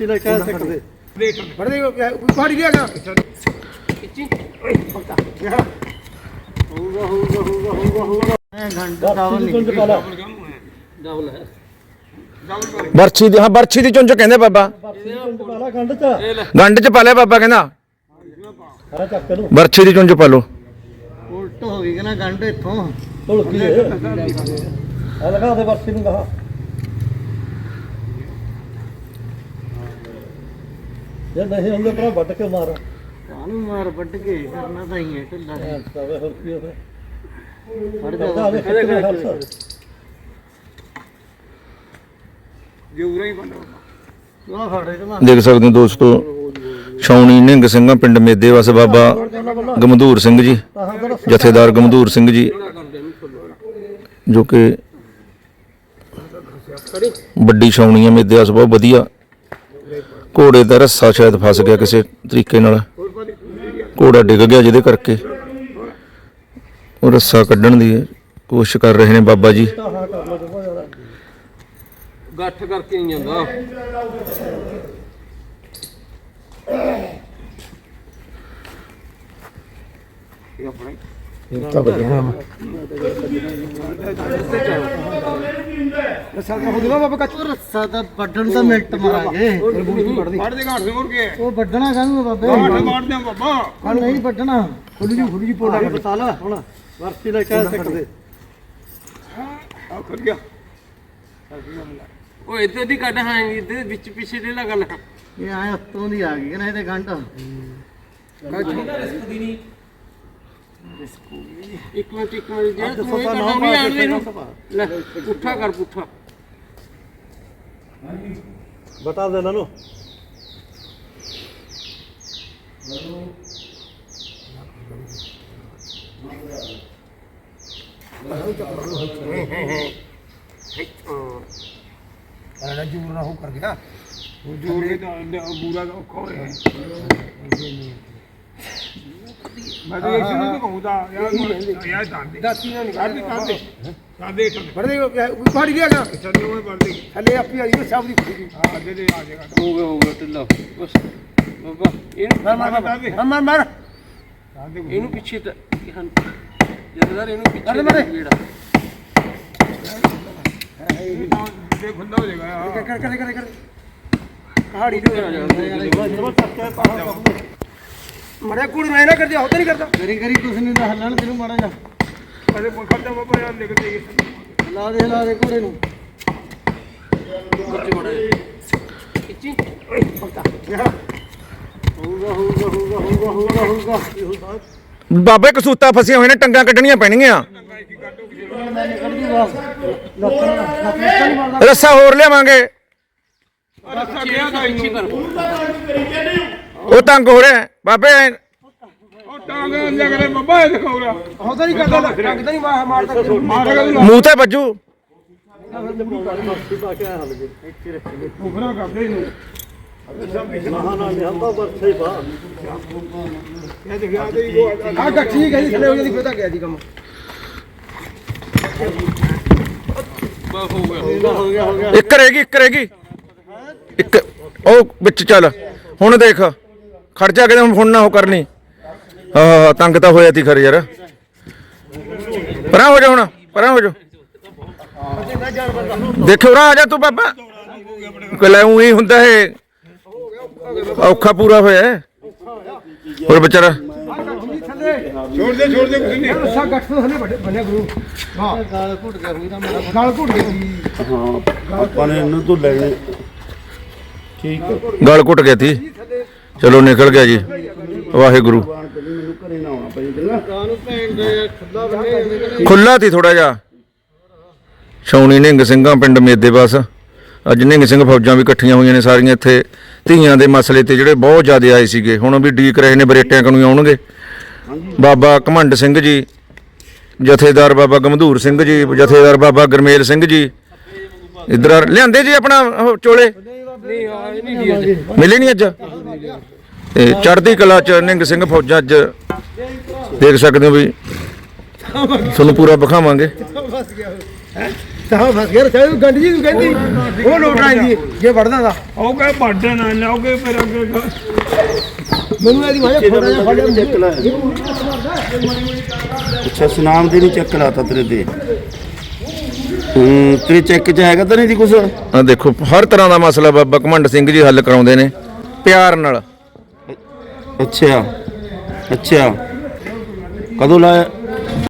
ਲੈ ਕਹਿ ਸਕਦੇ? ਬੜੇ ਫੜ ਗਿਆ ਗਾ ਮੈਂ ਘੰਟਾ ਡਬਲ ਨਹੀਂ ਡਬਲ ਹੈ। ਬਰਛੀ ਦੀ ਹਾਂ ਬਰਛੀ ਦੀ ਚੁੰਝ ਕਹਿੰਦੇ ਬਾਬਾ। ਗੰਢ ਚ। ਗੰਢ ਚ ਪਾ ਲਿਆ ਬਾਬਾ ਕਹਿੰਦਾ। ਬਰਛੀ ਦੀ ਚੁੰਝ ਪਾ ਲਓ। ਉਲਟ ਹੋ ਗਈ ਕਿ ਨਾ ਗੰਢ ਇੱਥੋਂ। ਢੁਲਕੀ ਹੈ ਆ ਲਗਾ ਦੇ ਵਰਸੀ ਨੂੰ ਕਹਾ ਇਹ ਨਹੀਂ ਹੁੰਦੇ ਪਰ ਵੱਟ ਕੇ ਮਾਰ। ਕਾਨੂੰ ਮਾਰ ਵੱਟ ਕੇ? ਕਰਨਾ ਤਾਂ ਹੀ ਹੈ ਢਿੱਲਾ ਤਵੇ ਹੋਰ ਕੀ ਹੋਵੇ ਫੜ ਜਾ। ਵੇ ਕਿੱਥੇ ਹੱਥ? ਜੂਰਾ ਹੀ ਬੰਦਾ ਉਹ ਫੜੇ ਤੇ ਦੇਖ ਸਕਦੇ ਹੋ ਦੋਸਤੋ ਛਾਉਣੀ ਨਿੰਗ ਸਿੰਘਾਂ ਪਿੰਡ ਮੇਦੇ ਵਸ ਬਾਬਾ ਗਮਦੂਰ ਸਿੰਘ ਜੀ ਜਥੇਦਾਰ ਗਮਦੂਰ ਸਿੰਘ ਜੀ ਜੋ ਕਿ ਵੱਡੀ ਛਾਉਣੀ ਹੈ ਮੇਦੇ ਵਸ ਬਹੁਤ ਵਧੀਆ। ਘੋੜੇ ਦਾ ਰੱਸਾ ਸ਼ਾਇਦ ਫਸ ਗਿਆ ਕਿਸੇ ਤਰੀਕੇ ਨਾਲ। ਘੋੜਾ ਡਿੱਗ ਗਿਆ ਜਿਹਦੇ ਕਰਕੇ। ਉਹ ਰੱਸਾ ਕੱਢਣ ਦੀ ਕੋਸ਼ਿਸ਼ ਕਰ ਰਹੇ ਨੇ ਬਾਬਾ ਜੀ। ਗੱਠ ਕਰਕੇ ਨਹੀਂ ਜਾਂਦਾ। ਸਾਡਾ ਹੋ ਗਿਆ ਬਾਬਾ ਕੱਚ। ਉਹ ਰੱਸਾ ਤਾਂ ਵੱਢਣ ਤਾਂ ਮਿੰਟ ਮਾਰਾਂਗੇ। ਫੜ ਦੇ। ਘਾਟ ਦੇ ਮੁਰ ਕੇ ਉਹ ਵੱਢਣਾ ਕਾਹਨੂੰ ਬਾਬੇ? ਘਾਟ ਮਾਰ ਦਿਆਂ ਬਾਬਾ। ਹਾਂ ਨਹੀਂ ਵੱਢਣਾ। ਖੁੱਲੀ ਜੀ ਖੁੱਲੀ ਜੀ ਪੋੜਾ ਬਤਾ ਲੈ ਹੁਣ ਵਰਸੀ ਲੈ ਕਹਿ ਸਕਦੇ। ਆ ਖੁੱਲ ਗਿਆ। ਉਹ ਇੱਧਰ ਦੀ ਕੱਢ ਹਾਂ ਇੱਧਰ ਵਿੱਚ ਪਿੱਛੇ ਦੇ ਲਾ ਗੱਲ। ਇਹ ਆਏ ਉੱਤੋਂ ਦੀ ਆ ਗਈ ਕਿ ਨਾ ਇਹਦੇ ਗੰਢ। ਇੱਕ ਮਿੰਟ ਇੱਕ ਮਿੰਟ ਜਿਹੜਾ ਤੂੰ ਇਹ ਕਰਨਾ ਨਹੀਂ ਆਣ ਦੇ ਨੂੰ ਲੈ ਪੁੱਠਾ ਕਰ ਪੁੱਠਾ। ਬਤਾ ਦੇ ਨੂੰ। ਅਰੇ ਜੂਰ ਨਾ ਹੋ ਕਰ ਗਿਆ। ਉਹ ਜੂਰ ਨੇ ਤਾਂ ਬੂਰਾ ਦਾ ਔਖਾ ਹੋਇਆ। ਮੈਂ ਤਾਂ ਇਹ ਨੂੰ ਕਹੂੰਦਾ ਯਾਰ ਯਾਰ ਦਾਦੀ। ਦਾਤੀ ਨਾਲ ਨਿਕਾਲ ਕਰਦੇ ਕਰਦੇ ਬੜੇ ਫੜ ਗਿਆ ਗਾ। ਚੱਲੋ ਮੈਂ ਪੜ ਦੇ ਥੱਲੇ ਆਪੀ ਆ ਗਈ ਸਭ ਦੀ ਖੁਸ਼ੀ ਹਾਂ ਦੇ ਦੇ ਆ ਜਾਏਗਾ। ਹੋ ਗਿਆ ਹੋ ਗਿਆ ਢਿੱਲਾ। ਬਸ ਬਾਬਾ ਇਹਨੂੰ ਮਾਰ ਮਾਰ ਮਾਰ। ਮਾਰ ਮਾਰ ਇਹਨੂੰ ਪਿੱਛੇ ਤਾਂ ਜਦਦਾਰ ਇਹਨੂੰ ਪਿੱਛੇ ਮਾਰੇ। ਜਿਹੜਾ ਇਹ ਖੁੱਲਾ ਹੋ ਜਾਏਗਾ ਕਰ ਕਰ ਕਰ ਕਰ ਕਹਾੜੀ ਜੋ ਮੜਿਆ ਕੁੜੀ ਮੈਂ ਨਾ ਕਰਦੀ ਹੋ ਤਾਂ ਨਹੀਂ ਕਰਦਾ। ਕਰੀ ਕਰੀ ਕੁਛ ਨਹੀਂ ਤਾਂ ਹੱਲਣ ਤੈਨੂੰ ਮਾੜਾ ਜਾ ਅਰੇ ਖੜਦਾ ਬਾਬਾ ਯਾਰ ਲਿਖ ਦੇ ਲਾ ਦੇ ਲਾ ਦੇ ਘੋੜੇ ਨੂੰ। ਖਿੱਚੀ। ਹੋਊਗਾ ਹੋਊਗਾ ਹੋਊਗਾ ਹੋਊਗਾ ਹੋਊਗਾ ਹੋਊਗਾ। ਹੋਊਗਾ ਬਾਬੇ ਕਸੂਤਾ ਫਸੀਆਂ ਹੋਏ ਨੇ ਟੰਗਾਂ ਕੱਢਣੀਆਂ ਪੈਣਗੀਆਂ ਮੈਂ ਨਿਕਲ ਜੂਗਾ ਲੱਤਾਂ ਲੱਤਾਂ ਨਹੀਂ ਮਾਰਦਾ ਰੱਸਾ ਹੋਰ ਲਿਆਵਾਂਗੇ ਪਿੱਛੇ ਕਰ। ਉਹ ਤੰਗ ਹੋ ਰਿਹਾ ਬਾਬੇ ਉਹ ਟਾਂਗ ਬਾਬਾ ਇਹ ਨਹੀਂ ਕਰਦਾ ਤੂੰ ਮੂੰਹ ਤੇ ਵੱਜੂ ਉਫਰਾ ਕਰਦੇ ਇਹਨੂੰ ਮਹਾਂ ਨਾਲ ਲਿਆਂਦਾ ਵਰਸੇ ਬਾ ਇਹ ਦਿਖਿਆ ਤੇ ਆ ਤਾਂ ਠੀਕ ਹੈ ਜੀ ਥੱਲੇ ਹੋ ਜਾਂਦੀ ਪਤਾ ਗਿਆ ਜੀ ਕੰਮ। ਬਸ ਹੋ ਗਿਆ ਹੋ ਗਿਆ ਹੋ ਗਿਆ ਇੱਕ ਰਹੇਗੀ ਇੱਕ ਰਹੇਗੀ ਇੱਕ ਉਹ ਵਿੱਚ ਚੱਲ। ਹੁਣ ਦੇਖ। ਖੜ ਜਾ ਕੇ ਹੁਣ ਨਾ ਹੋ ਕਰਨੀ। ਹਾਂ ਹਾਂ, ਹਾਂ ਤੰਗ ਤਾਂ ਹੋਇਆ ਤੀ ਖਰ ਯਾਰ। ਪਰਾਂ ਹੋ ਜਾ ਹੁਣ ਪਰਾਂ ਹੋ ਜਾ। ਦੇਖੋ ਰਾ ਆ ਜਾ ਤੂੰ ਬਾਬਾ। ਕੋਲੇ ਉਹੀ ਹੁੰਦਾ ਹੈ ਔਖਾ ਪੂਰਾ ਹੋਇਆ ਹੈ। ਹੋਰ ਵਿਚਾਰਾ। ਛੋੜ ਦੇ ਛੋੜ ਦੇ ਕੁਝ ਨਹੀਂ। ਰੱਸਾ ਗੱਠ ਤੋਂ ਥੱਲੇ ਵੱਡੇ ਬੰਨਿਆ ਗੁਰੂ। ਹਾਂ। ਗਾਲ ਘੁੱਟ ਗਿਆ ਹੋਈ ਤਾਂ ਮੇਰਾ ਗਾਲ ਘੁੱਟ ਗਈ ਆਪਾਂ ਨੇ ਇਹਨੂੰ ਤੋਂ ਲੈਣੇ। ਠੀਕ ਹੈ ਗਲ ਘੁੱਟ ਗਿਆ ਤੀ। ਚਲੋ ਨਿਕਲ ਗਿਆ ਜੀ। ਵਾਹਿਗੁਰੂ। ਖੁੱਲਾ ਤੀ ਥੋੜਾ ਜਿਹਾ। ਛਾਉਣੀ ਨਿੰਗ ਸਿੰਘਾਂ ਪਿੰਡ ਮੇਦੇ ਬਸ ਅੱਜ ਨਿੰਗ ਸਿੰਘ ਫੌਜਾਂ ਵੀ ਇਕੱਠੀਆਂ ਹੋਈਆਂ ਨੇ ਸਾਰੀਆਂ ਇੱਥੇ। ਧੀਆਂ ਦੇ ਮਸਲੇ ਤੇ ਜਿਹੜੇ ਬਹੁਤ ਜ਼ਿਆਦਾ ਆਏ ਸੀਗੇ। ਹੁਣ ਵੀ ਡੀਕ ਰਹੇ ਨੇ, ਬਰੇਟਿਆਂ ਕਨੂੰ ਆਉਣਗੇ। ਬਾਬਾ ਘਮੰਡ ਸਿੰਘ ਜੀ, ਜਥੇਦਾਰ ਬਾਬਾ ਗਮਧੂਰ ਸਿੰਘ ਜੀ, ਜਥੇਦਾਰ ਬਾਬਾ ਗਰਮੇਲ ਸਿੰਘ ਜੀ। ਇਧਰ ਲਿਆਂਦੇ ਜੀ ਆਪਣਾ ਚੋਲੇ? ਮਿਲੇ ਨਹੀਂ ਅੱਜ? ਤੇ ਚੜ੍ਹਦੀ ਕਲਾ ਚ ਨਿੰਗ ਸਿੰਘ ਫੌਜਾਂ ਅੱਜ ਦੇਖ ਸਕਦੇ ਹੋ ਵੀ ਤੁਹਾਨੂੰ ਪੂਰਾ ਵਿਖਾਵਾਂਗੇ। ਤਾਂ ਫਸ ਗਿਆ ਚਾਹੇ ਗੰਢ ਜੀ ਨੂੰ ਕਹਿੰਦੀ ਉਹ ਲੋਟ ਆਈ ਜੇ ਵੜਦਾ ਦਾ ਉਹ ਕਹੇ ਵੱਡੇ ਨਾ ਲਾਓਗੇ ਫਿਰ ਅੱਗੇ ਮੈਨੂੰ ਇਹਦੀ ਵਾਜਾ ਫੋੜਾ ਜਿਹਾ ਫੜ ਲਿਆ ਚੱਕ ਲਾ। ਅੱਛਾ ਸੁਨਾਮ ਦੇ ਨਹੀਂ ਚੱਕ ਲਾਤਾ ਤੇਰੇ ਤੇ। ਹੂੰ ਤੇਰੇ ਚੈੱਕ ਚ ਹੈਗਾ ਤਾਂ ਨਹੀਂ ਦੀ ਕੁਛ? ਆ ਦੇਖੋ ਹਰ ਤਰ੍ਹਾਂ ਦਾ ਮਸਲਾ ਬਾਬਾ ਘਮੰਡ ਸਿੰਘ ਜੀ ਹੱਲ ਕਰਾਉਂਦੇ ਨੇ। ਪਿਆਰ ਨਾਲ। ਅੱਛਾ ਅੱਛਾ। ਕਦੋਂ ਲਾਇਆ?